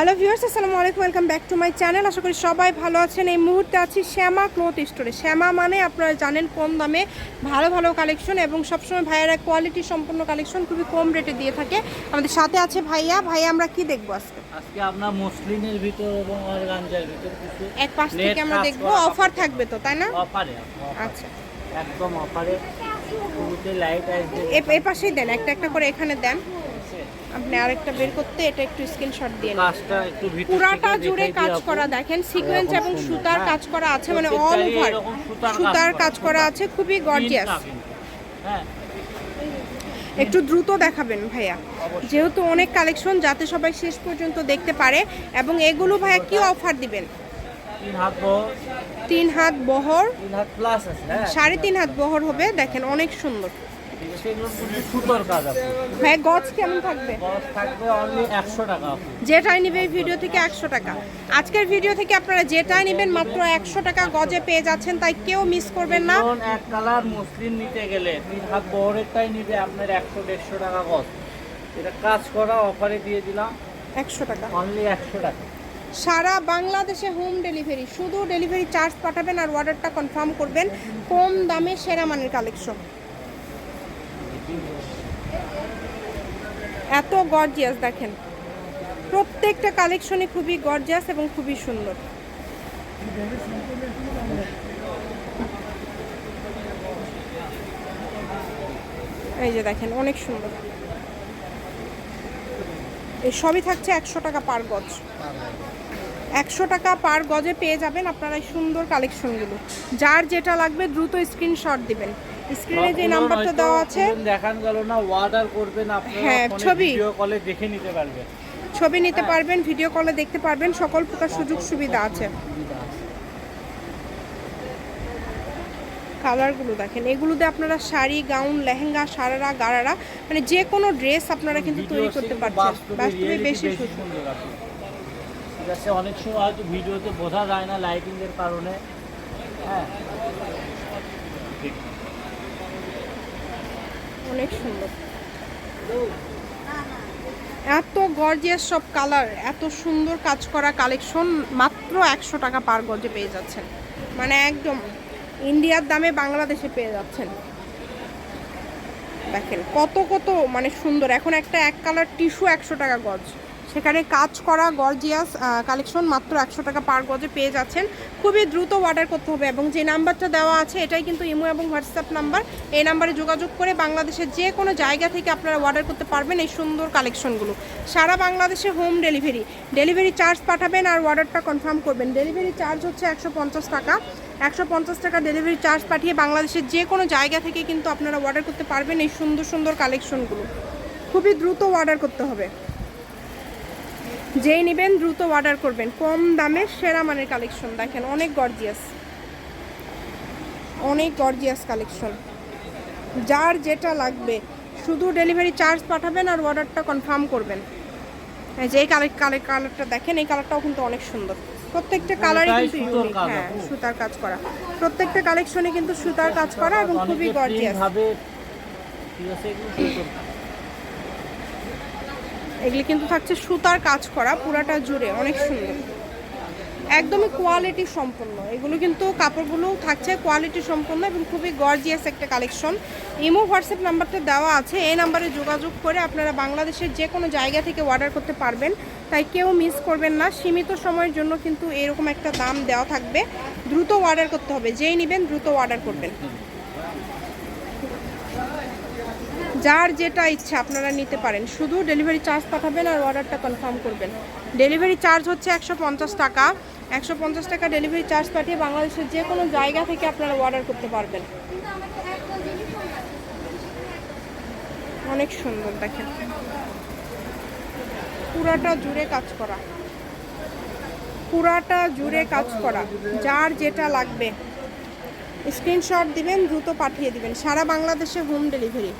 Hello viewers আসসালামু আলাইকুম welcome back to my channel. আশা করি সবাই ভালো আছেন। এই মুহূর্তে আছি শ্যামা ক্লথ স্টোরে। শ্যামা মানে আপনারা জানেন কম দামে ভালো ভালো কালেকশন এবং সবসময় ভাইয়ারা কোয়ালিটি সম্পন্ন কালেকশন খুবই কম রেটে দিয়ে থাকে। আমাদের সাথে আছে ভাইয়া। ভাইয়া আমরা কি দেখব আজকে? আজকে আপনার মুসলিমের ভিতর এবং অর্গানজার ভিতর কিছু এক পাশ থেকে আমরা দেখব। অফার থাকবে তো তাই না? অফারে আচ্ছা। একদম অফারে। শুরুতে লাইট আসবে এ এ পাশেই দেন একটা একটা করে এখানে দেন। আপনি আরেকটা বের করতে এটা একটু স্ক্রিনশট দিয়ে কাজটা একটু পুরাটা জুড়ে কাজ করা দেখেন সিকোয়েন্স এবং সুতার হ্যাঁ। কাজ করা আছে মানে অল ওভার সুতার কাজ করা। আছে খুবই গর্জিয়াস হ্যাঁ। একটু দ্রুত দেখাবেন ভাইয়া। যেহেতু অনেক কালেকশন যাতে সবাই শেষ পর্যন্ত দেখতে পারে। এবং এগুলো ভাইয়া কি অফার দিবেন? তিন হাত বহর। হ্যাঁ। সাড়ে তিন হাত বহর হবে দেখেন অনেক সুন্দর। কাজ গজ কেমন থাকবে? যেটাই নিবে এই ভিডিও থেকে একশো টাকা। আজকের ভিডিও থেকে আপনারা যেটাই নেবেন মাত্র একশো টাকা গজে পেয়ে যাচ্ছেন তাই কেউ মিস করবেন না। এক কালার মুসলিম নিতে গেলে তিন হাত বহরেরটাই নিবে আপনার একশো দেড়শো টাকা গজ। এটা কাজ করা অফারে দিয়ে দিলাম। একশো টাকা। অনলি একশো টাকা। সারা বাংলাদেশে হোম ডেলিভারি শুধু ডেলিভারি চার্জ পাঠাবেন আর অর্ডারটা কনফার্ম করবেন। কম দামে সেরা মানের কালেকশন এত গর্জিয়াস দেখেন। প্রত্যেকটা কালেকশনই খুবই গর্জিয়াস এবং খুবই সুন্দর। এই যে দেখেন, অনেক সুন্দর। এই সবই থাকছে একশো টাকা পার গজ। একশো টাকা পার গজে পেয়ে যাবেন আপনারা সুন্দর কালেকশনগুলো যার যেটা লাগবে দ্রুত স্ক্রিনশট দিবেন। স্ক্রিনে যে নাম্বারটা দেওয়া আছে। দেখান গেল না অর্ডার করবেন আপনারা হ্যাঁ, ছবি। ভিডিও কলে দেখে নিতে পারবেন। ছবি নিতে পারবেন ভিডিও কলে দেখতে পারবেন সকল প্রকার সুযোগ সুবিধা আছে। কালারগুলো দেখেন এগুলোতে আপনারা শাড়ি গাউন লেহেঙ্গা সারারা গারারা মানে যে কোনো ড্রেস আপনারা কিন্তু তৈরি করতে পারছেন। বাস্তবে বেশি সুন্দর আছে। আছে অনেক সময় হয়তো ভিডিওতে বোঝা যায় না লাইটিং এর কারণে। হ্যাঁ। অনেক সুন্দর। এত গর্জিয়াস সব কালার এত সুন্দর কাজ করা কালেকশন মাত্র একশো টাকা পার গজে পেয়ে যাচ্ছেন। মানে একদম ইন্ডিয়ার দামে বাংলাদেশে পেয়ে যাচ্ছেন। দেখেন কত কত মানে সুন্দর। এখন একটা এক কালার টিস্যু একশো টাকা গজ সেখানে কাজ করা গর্জিয়াস কালেকশন মাত্র একশো টাকা পার গজে পেয়ে যাচ্ছেন। খুবই দ্রুত অর্ডার করতে হবে এবং যে নাম্বারটা দেওয়া আছে, এটাই কিন্তু ইমো এবং হোয়াটসঅ্যাপ নাম্বার এই নাম্বারে যোগাযোগ করে বাংলাদেশের যে কোনো জায়গা থেকে আপনারা অর্ডার করতে পারবেন এই সুন্দর কালেকশনগুলো সারা বাংলাদেশে হোম ডেলিভারি ডেলিভারি চার্জ পাঠাবেন আর অর্ডারটা কনফার্ম করবেন। ডেলিভারি চার্জ হচ্ছে একশো পঞ্চাশ টাকা। একশো পঞ্চাশ টাকা ডেলিভারি চার্জ পাঠিয়ে বাংলাদেশের যে কোনো জায়গা থেকে কিন্তু আপনারা অর্ডার করতে পারবেন এই সুন্দর সুন্দর কালেকশনগুলো খুবই দ্রুত অর্ডার করতে হবে। যেই নেবেন দ্রুত অর্ডার করবেন। কম দামে সেরা মানের কালেকশন দেখেন অনেক গর্জিয়াস অনেক গর্জিয়াস কালেকশন যার যেটা লাগবে শুধু ডেলিভারি চার্জ পাঠাবেন আর অর্ডারটা কনফার্ম করবেন। এই যে এই কালার কালার কালারটা দেখেন এই কালারটাও কিন্তু অনেক সুন্দর। প্রত্যেকটা কালারই কিন্তু ইউনিক হ্যাঁ সুতার কাজ করা। প্রত্যেকটা কালেকশনে কিন্তু সুতার কাজ করা এবং খুবই গর্জিয়াস print ভাবে ঠিক আছে এগুলো কিন্তু থাকছে সুতার কাজ করা, পুরাটা জুড়ে, অনেক সুন্দর। একদমই কোয়ালিটি সম্পন্ন। এগুলো কিন্তু কাপড়গুলো থাকছে কোয়ালিটি সম্পন্ন এবং খুবই গর্জিয়াস একটা কালেকশন ইমো হোয়াটসঅ্যাপ নাম্বারটা দেওয়া আছে, এই নাম্বারে যোগাযোগ করে আপনারা বাংলাদেশের যে কোনো জায়গা থেকে অর্ডার করতে পারবেন। তাই কেউ মিস করবেন না। সীমিত সময়ের জন্য কিন্তু এরকম একটা দাম দেওয়া থাকবে। দ্রুত অর্ডার করতে হবে। যেই নেবেন দ্রুত অর্ডার করবেন। যার যেটা ইচ্ছা আপনারা নিতে পারেন। শুধু ডেলিভারি চার্জ পাঠাবেন আর অর্ডারটা কনফার্ম করবেন। ডেলিভারি চার্জ হচ্ছে একশো পঞ্চাশ টাকা। একশো পঞ্চাশ টাকা ডেলিভারি চার্জ পাঠিয়ে বাংলাদেশের যে কোনো জায়গা থেকে আপনারা অর্ডার করতে পারবেন। অনেক সুন্দর, দেখেন। পুরাটা জুড়ে কাজ করা। পুরাটা জুড়ে কাজ করা। যার যেটা লাগবে। স্ক্রিনশট দিবেন, দ্রুত পাঠিয়ে দিবেন। সারা বাংলাদেশে হোম ডেলিভারি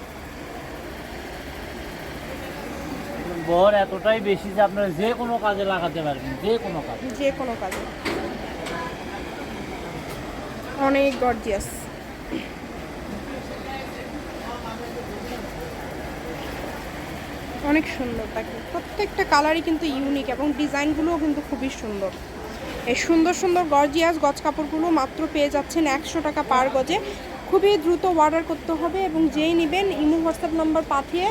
বহর এতটাই বেশি যে আপনারা যে কোনো কাজে লাগাতে পারবেন, যে কোনো কাজে। যে কোনো কাজে। অনেক গর্জিয়াস অনেক সুন্দর দেখেন প্রত্যেকটা কালারই কিন্তু ইউনিক এবং ডিজাইনগুলোও কিন্তু খুবই সুন্দর। এই সুন্দর সুন্দর গর্জিয়াস গজ কাপড়গুলো মাত্র পেয়ে যাচ্ছেন একশো টাকা পার গজে। খুবই দ্রুত অর্ডার করতে হবে এবং যেই নেবেন ইমো হোয়াটসঅ্যাপ নাম্বার পাঠিয়ে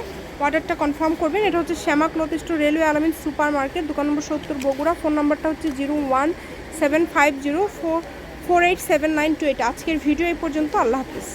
অর্ডারটা কনফার্ম করবেন। এটা হচ্ছে Shyama cloth store railway Alamin super market দোকান নম্বর সত্তর বগুড়া। ফোন নম্বরটা হচ্ছে zero one seven five zero four four eight seven nine two eight. আজকের ভিডিও এই পর্যন্ত। আল্লাহ হাফিজ।